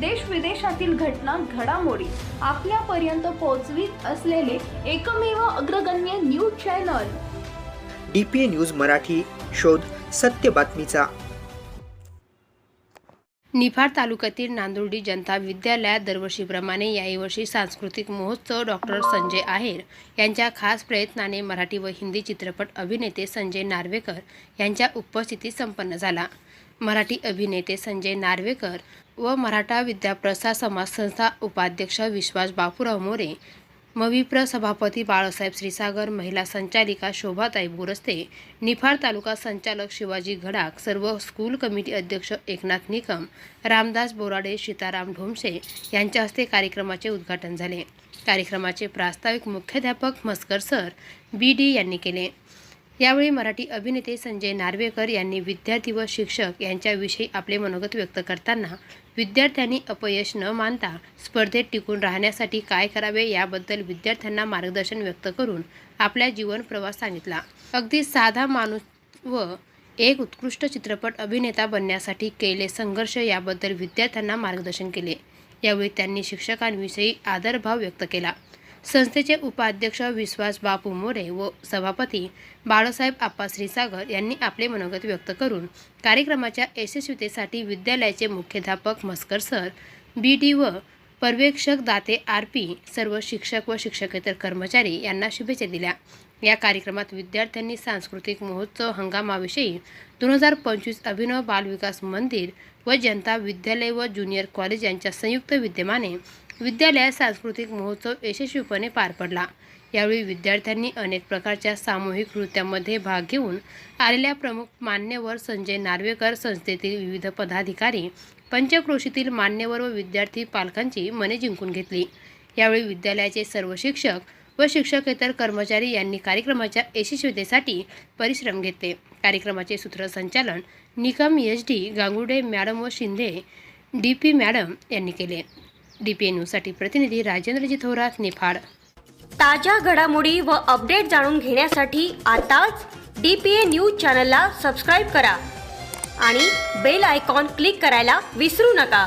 देश विदेशातील घटना घडामोडी आपल्यापर्यंत पोहोचवीत असलेले एकमेव अग्रगण्य news channel. D P A news Marathi शोध सत्य बातमीचा. निफाड तालुक्यातील नांदुर्डी जनता विद्यालयात दरवर्षीप्रमाणे याही वर्षी सांस्कृतिक महोत्सव डॉक्टर संजय आहेर यांच्या खास प्रयत्नाने मराठी व हिंदी चित्रपट अभिनेते संजय नार्वेकर यांच्या उपस्थितीत संपन्न झाला. मराठी अभिनेते संजय नार्वेकर व मराठा विद्याप्रसार समाज संस्था उपाध्यक्ष विश्वास बापूराव मोरे मविप्र सभापती बाळासाहेब श्रीसागर महिला संचालिका शोभाताई बुरस्ते निफाड तालुका संचालक शिवाजी घडाक सर्व स्कूल कमिटी अध्यक्ष एकनाथ निकम रामदास बोराडे सीताराम ढोमसे यांच्या हस्ते कार्यक्रमाचे उद्घाटन झाले. कार्यक्रमाचे प्रास्ताविक मुख्याध्यापक मस्कर सर बी डी यांनी केले. यावेळी मराठी अभिनेते संजय नार्वेकर यांनी विद्यार्थी व शिक्षक यांच्याविषयी आपले मनोगत व्यक्त करताना विद्यार्थ्यांनी अपयश न मानता स्पर्धेत टिकून राहण्यासाठी काय करावे याबद्दल विद्यार्थ्यांना मार्गदर्शन व्यक्त करून आपला जीवन प्रवास सांगितला. अगदी साधा माणूस व एक उत्कृष्ट चित्रपट अभिनेता बनण्यासाठी केले संघर्ष याबद्दल विद्यार्थ्यांना मार्गदर्शन केले. यावेळी त्यांनी शिक्षकांविषयी आदरभाव व्यक्त केला. संस्थेचे उपाध्यक्ष विश्वास बापू मोरे व सभापती बाळासाहेब आप्पा श्रीसागर यांनी आपले मनोगत व्यक्त करून कार्यक्रमाच्या यशस्वीतेसाठी विद्यालयाचे मुख्याध्यापक मस्कर सर बी डी व पर्यवेक्षक दाते आर पी सर्व शिक्षक व शिक्षकेतर कर्मचारी यांना शुभेच्छा दिल्या. या कार्यक्रमात विद्यार्थ्यांनी सांस्कृतिक महोत्सव हंगामाविषयी दोन हजार पंचवीस अभिनव बालविकास मंदिर व जनता विद्यालय व ज्युनियर कॉलेज यांच्या संयुक्त विद्यमाने विद्यालयात सांस्कृतिक महोत्सव यशस्वीपणे पार पडला. यावेळी विद्यार्थ्यांनी अनेक प्रकारच्या सामूहिक नृत्यामध्ये भाग घेऊन आलेल्या प्रमुख मान्यवर संजय नार्वेकर संस्थेतील विविध पदाधिकारी पंचक्रोशीतील मान्यवर व विद्यार्थी पालकांची मने जिंकून घेतली. यावेळी विद्यालयाचे सर्व शिक्षक व शिक्षकेतर कर्मचारी यांनी कार्यक्रमाच्या यशस्वीतेसाठी परिश्रम घेतले. कार्यक्रमाचे सूत्रसंचालन Nikam H D Gangude madam व शिंदे डी पी मॅडम यांनी केले. डी पी न्यूजसाठी प्रतिनिधी राजेंद्रजी थोरात निफाड ताज्या घडामोडी व अपडेट जाणून घेण्यासाठी आताच डी पी ए न्यूज चॅनलला सबस्क्राईब करा आणि बेल आयकॉन क्लिक करायला विसरू नका.